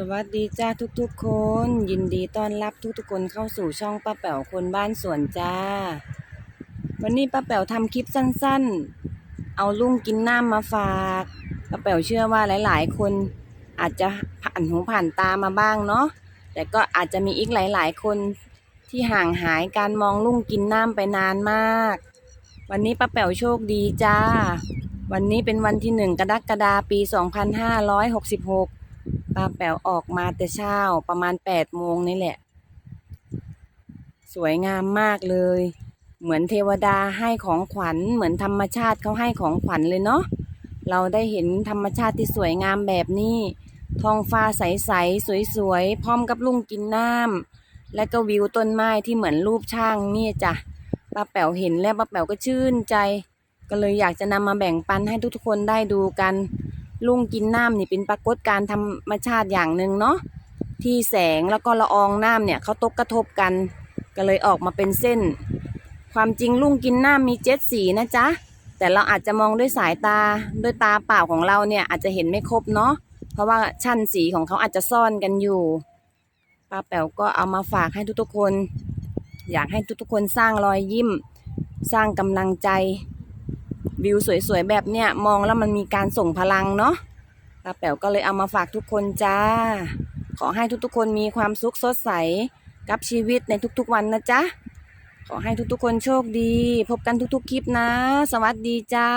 สวัสดีจ้าทุกๆคน ยินดีต้อนรับทุกๆคนเข้าสู่ช่องป้าแป๋วคนบ้านสวนจ้า วันนี้ป้าแป๋วทำคลิปสั้นๆ เอาลุงกินน้ำมาฝากป้าแป๋วเชื่อว่าหลายๆ คนอาจจะผ่านหูผ่านตามาบ้างเนาะแต่ก็อาจจะมีอีกหลายๆ คนที่ห่างหายการมองลุงกินน้ำไปนานมาก วันนี้ป้าแป๋วโชคดีจ้า วันนี้เป็นวันที่หนึ่งกรกฎาปี 2566 ป้าแป๋วออกมาแต่เช้าประมาณแปดโมงนี่แหละ สวยงามมากเลย เหมือนเทวดาให้ของขวัญ เหมือนธรรมชาติเขาให้ของขวัญเลยเนาะเราได้เห็นธรรมชาติที่สวยงามแบบนี้ ท้องฟ้าใสๆ สวยๆ พร้อมกับลุงกินน้ำและก็วิวต้นไม้ที่เหมือนรูปช่างนี่จ้ะป้าแป๋วเห็นแล้วป้าแป๋วก็ชื่นใจ ก็เลยอยากจะนำมาแบ่งปันให้ทุกๆคนได้ดูกัน ลุงกินน้ำนี่เป็นปรากฏการณ์ธรรมชาติอย่างหนึ่งเนาะที่แสงแล้วก็ละอองน้ำเนี่ยเขาตกกระทบกัน ก็เลยออกมาเป็นเส้น ความจริงลุงกินน้ำมีเจ็ดสีนะจ๊ะแต่เราอาจจะมองด้วยสายตาด้วยตาเปล่าของเราเนี่ยอาจจะเห็นไม่ครบเนาะเพราะว่าชั้นสีของเขาอาจจะซ่อนกันอยู่ป้าแป๋วก็เอามาฝากให้ทุกๆคน อยากให้ทุกๆคนสร้างรอยยิ้ม สร้างกำลังใจ วิวสวยๆแบบเนี้ยมองแล้วมันมีการส่งพลังเนาะป้าแป๋วก็เลยเอามาฝากทุกคนจ้า ขอให้ทุกๆ คนมีความสุขสดใสกับชีวิตในทุกๆวันนะจ๊ะ ขอให้ทุกๆ คนโชคดี พบกันทุกๆ คลิปนะ สวัสดีจ้า